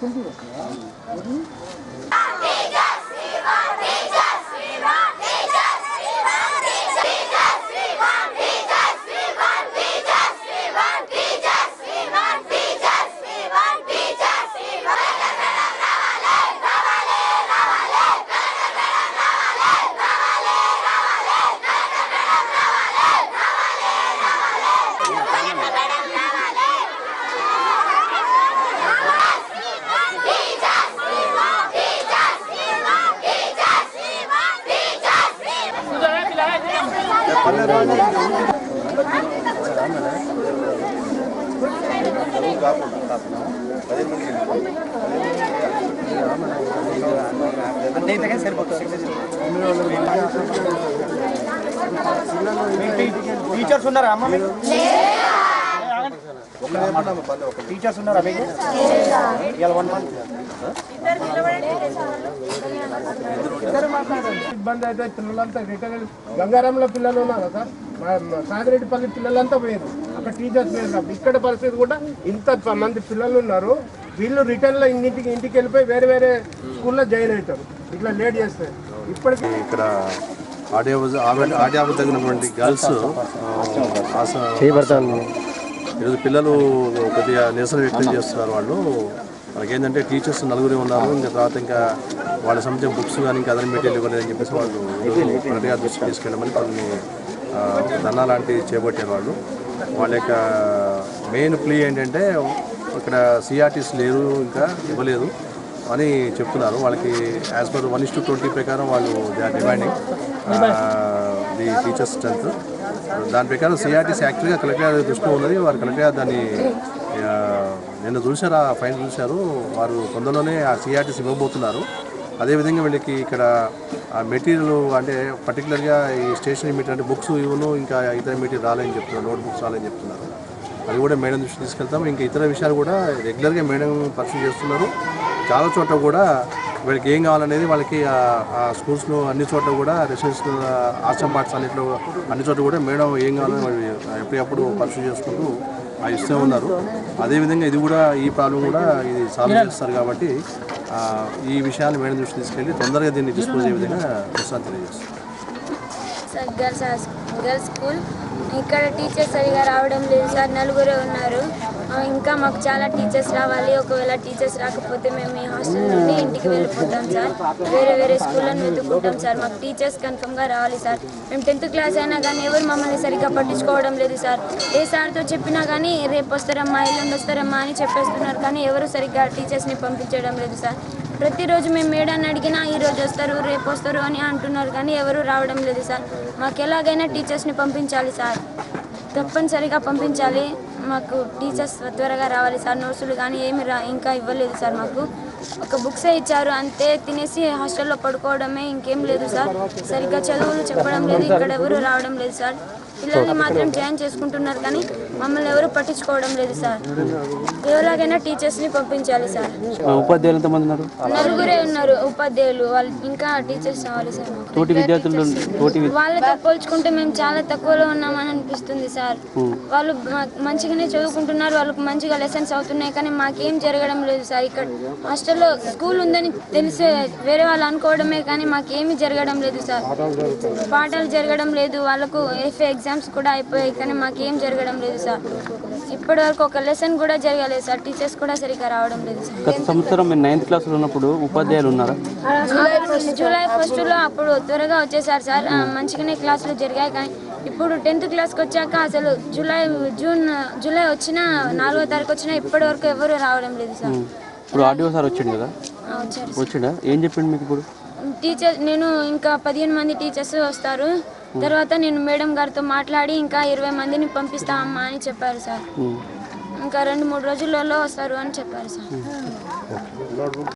힘들었어요. 어디? Teachers ఉన్నారా అమ్మ మీకు? టీచర్స్ ఉన్నారా మీకు? ఇవాళ వన్ మంత్ ఇబ్బంది అయితే పిల్లలంతా రిటర్న్ గంగారంలో పిల్లలు ఉన్నారు సార్ సాగిరెడ్డిపల్లి పిల్లలంతా పోయారు అక్కడ టీచర్స్ లేరు ఇక్కడ పరిస్థితి కూడా ఇంత మంది పిల్లలు ఉన్నారు. వీళ్ళు రిటర్న్లో ఇంటికి ఇంటికి వెళ్ళిపోయి వేరే వేరే స్కూల్లో జాయిన్ అవుతారు. ఇట్లా లేట్ చేస్తే. ఇప్పటికీ ఇక్కడ ఆడియో ఆడియో తగినటువంటి గర్ల్స్ చేయబడతాను ఈరోజు పిల్లలు కొద్దిగా నిరసన వ్యక్తం చేస్తున్నారు వాళ్ళు. మనకి ఏంటంటే టీచర్స్ నలుగురే ఉన్నారు ఇంకా తర్వాత ఇంకా వాళ్ళ సంబంధించిన బుక్స్ కానీ ఇంకా అదర్ మెటీరియల్ ఇవ్వలేదని చెప్పేసి వాళ్ళు ప్రతిగా దృష్టి తీసుకెళ్ళమని కొన్ని ఆ, లాంటివి చేపట్టారు వాళ్ళు. వాళ్ళ యొక్క మెయిన్ ప్లీ ఏంటంటే ఇక్కడ సిఆర్టీస్ లేరు ఇంకా ఇవ్వలేదు అని చెప్తున్నారు. వాళ్ళకి as per one is to twenty ప్రకారం వాళ్ళు they are demanding the teachers strength దాని ప్రకారం సిఆర్టీస్ యాక్చువల్గా కలెక్టర్ గారి దృష్టిలో ఉన్నది. వారు కలెక్టర్ దాన్ని నిన్న చూశారు ఆ ఫైన్ చూశారు. వారు తొందరలోనే ఆ సిఆర్టీసీ ఇవ్వబోతున్నారు. అదేవిధంగా వీళ్ళకి ఇక్కడ ఆ మెటీరియల్ అంటే పర్టికులర్గా ఈ స్టేషనరీ మెటీరియల్ అంటే బుక్స్ ఇవ్వను ఇంకా ఇతర మెటీరియల్ రాలేని చెప్తున్నారు నోట్ బుక్స్ రాలేని చెప్తున్నారు. అది కూడా మేడం దృష్టి తీసుకెళ్తాం ఇంకా ఇతర విషయాలు కూడా రెగ్యులర్గా మేడం పరిశీలన చేస్తున్నారు. చాలా చోట్ల కూడా వీళ్ళకి ఏం కావాలనేది వాళ్ళకి ఆ- స్కూల్స్లో అన్ని చోట్ల కూడా రెసిడెన్స్ ఆశ్రమ పాఠశాల అన్నింటిలో అన్ని చోట్ల కూడా మేడం ఏం కావాలని వాళ్ళు ఎప్పటికప్పుడు పరిశీలన చేసుకుంటూ ఇస్తూ ఉన్నారు. అదేవిధంగా ఇది కూడా ఈ ప్రాబ్లం కూడా ఇది సాల్వ్ చేస్తారు కాబట్టి ఆ, ఈ విషయాన్ని మేడం దృష్టి తీసుకెళ్ళి తొందరగా దీన్ని డిస్పోజ్ అయ్యే విధంగా ప్రస్తుతం గర్ల్స్ స్కూల్ ఇక్కడ టీచర్స్ సరిగా రావడం లేదు. సార్ నలుగురే ఉన్నారు. ఇంకా మాకు చాలా టీచర్స్ రావాలి. ఒకవేళ టీచర్స్ రాకపోతే మేము ఈ హాస్టల్ నుండి ఇంటికి వెళ్ళిపోతాం సార్. వేరే వేరే స్కూళ్ళను వెతుక్కుంటాం సార్. మాకు టీచర్స్ కన్ఫర్మ్గా రావాలి సార్. మేము టెన్త్ క్లాస్ అయినా కానీ ఎవరు మమ్మల్ని సరిగ్గా పట్టించుకోవడం లేదు సార్. ఏ సార్తో చెప్పినా కానీ రేపు వస్తారమ్మా ఎల్లుండి వస్తారమ్మా అని చెప్పేస్తున్నారు. కానీ ఎవరు సరిగ్గా టీచర్స్ని పంపించడం లేదు సార్. ప్రతిరోజు మేము మేడాన్ని అడిగినా ఈ రోజు వస్తారు రేపు వస్తారు అని అంటున్నారు. కానీ ఎవరు రావడం లేదు సార్. మాకు ఎలాగైనా టీచర్స్ని పంపించాలి సార్. తప్పనిసరిగా పంపించాలి. మాకు టీచర్స్ త్వరగా రావాలి సార్. నోట్సులు కానీ ఏమి రా ఇంకా ఇవ్వలేదు సార్ మాకు. ఒక బుక్సే ఇచ్చారు. అంతే తినేసి హాస్టల్లో పడుకోవడమే ఇంకేం లేదు సార్. సరిగ్గా చదువులు చెప్పడం లేదు. ఇక్కడ ఎవరు రావడం లేదు సార్. పిల్లల్ని మాత్రం జాయిన్ చేసుకుంటున్నారు కానీ మమ్మల్ని ఎవరు పట్టించుకోవడం లేదు సార్. ఎలాగైనా టీచర్స్ని పంపించాలి సార్. ఉపాధ్యాయులు నలుగురే ఉన్నారు. ఉపాధ్యాయులు. వాళ్ళు ఇంకా టీచర్స్ కావాలి సార్. తోటి విద్యార్థులు వాళ్ళతో పోల్చుకుంటే మేము చాలా తక్కువలో ఉన్నామని అనిపిస్తుంది. సార్. వాళ్ళు మంచిగానే చదువుకుంటున్నారు వాళ్ళకి మంచిగా లెసన్స్ అవుతున్నాయి కానీ మాకేం జరగడం లేదు సార్. ఇక్కడ హాస్టల్లో స్కూల్ ఉందని తెలిసే వేరే వాళ్ళు అనుకోవడమే కానీ మాకేమీ జరగడం లేదు సార్. పాఠాలు జరగడం లేదు వాళ్ళకు ఎఫ్ఏ ఎగ్జామ్స్ కూడా అయిపోయాయి కానీ మాకేం జరగడం లేదు సార్. ఇప్పటి వరకు ఒక లెసన్ కూడా జరగలేదు సార్. టీచర్స్ కూడా సరిగ్గా రావడం లేదు సార్. గత సంవత్సరం మీరు నైన్త్ క్లాస్లో ఉన్నప్పుడు ఉపాధ్యాయులు ఉన్నారా? జూలై ఫస్ట్లో అప్పుడు త్వరగా వచ్చేసారు సార్. మంచిగానే క్లాసులు జరిగాయి కానీ ఇప్పుడు టెన్త్ క్లాస్కి వచ్చాక అసలు జూలై జూన్ జూలై వచ్చిన నాలుగో తారీఖు వచ్చినా ఇప్పటి వరకు ఎవరు రావడం లేదు సార్. ఇప్పుడు ఆర్డీఓ సార్ వచ్చిండు కదా? వచ్చిండా? ఏం చెప్పిండు మీకు ఇప్పుడు? టీచర్ నేను ఇంకా పదిహేను మంది టీచర్స్ వస్తారు. తర్వాత నేను మేడం గారితో మాట్లాడి ఇంకా ఇరవై మందిని పంపిస్తా అమ్మా అని చెప్పారు సార్. ఇంకా రెండు మూడు రోజులలో వస్తారు అని చెప్పారు సార్.